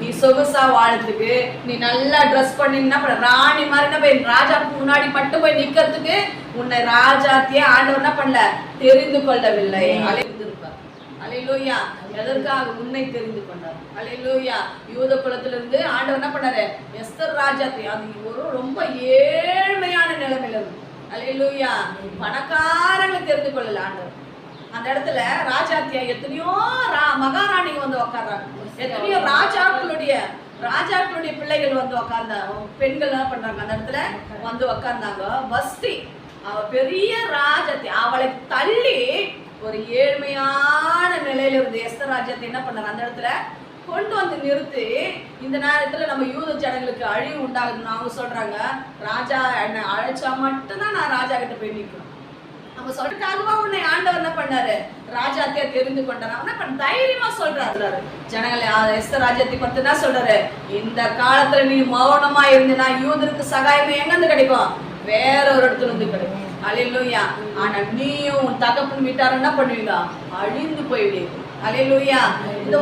நீ சொகுசா வாழறதுக்கு நீ நல்லா ட்ரெஸ் பண்ணினா ராணி மாதிரி என்ன போய் ராஜாக்கு முன்னாடி மட்டும் போய் நிக்கிறதுக்கு உன்னை ராஜாத்தியே ஆண்டவர் என்ன பண்ணல தெரிந்து கொள்ளவில்லை. அலைந்திருப்பார். அலையிலூயா. எதற்காக உன்னை தெரிந்து கொண்டார்? அலையிலூயா. யூத குலத்திலிருந்து ஆண்டவர் என்ன பண்ணாரு? எஸ்தர் ராஜாத்தி அது ஒரு ரொம்ப ஏழ்மையான நிலைமையில இருந்து. அலையிலூயா. பணக்காரங்களை தெரிந்து கொள்ளல ஆண்டவர். அந்த இடத்துல ராஜாத்தியா எத்தனையோ ரா- மகாராணிங்க வந்து உட்கார்றாங்க எத்தனையோ ராஜாக்களுடைய ராஜாக்களுடைய பிள்ளைகள் வந்து உக்காந்த பெண்கள் என்ன பண்றாங்க? அந்த இடத்துல வந்து உக்காந்தாங்க வஸ்தி அவ பெரிய ராஜத்தை அவளை தள்ளி ஒரு ஏழ்மையான நிலையில இருந்த எஸ்தர் ராஜ்யத்தை என்ன பண்ணாங்க? அந்த இடத்துல கொண்டு வந்து நிறுத்தி இந்த நேரத்துல நம்ம யூத ஜனங்களுக்கு அழிவு உண்டாகுதுன்னு அவங்க சொல்றாங்க. ராஜா என்னை அழைச்சா மட்டும்தான் நான் ராஜா கிட்ட போய் நிற்கிறோம் நம்ம சொல்றதுக்காகவா உன்னை ஆண்டவர் என்ன பண்ணாரு? ராஜாத்திய தெரிந்து கொண்டாரு? அவன் தைரியமா சொல்றாரு. ஜனங்களை எஸ்த ராஜ்யத்தை பத்தி தான் சொல்றாரு. இந்த காலத்துல நீ மௌனமா இருந்தீனா யூதருக்கு சகாயம் எங்க இருந்து கிடைக்கும்? வேற ஒரு இடத்துல இருந்து கிடைக்கும். அலையிலூயா ஆனா நீயும் உன் தகப்பன் வீட்டார் என்ன பண்ணுவீங்க? அழிந்து போயிடு அலையிலூயா இந்த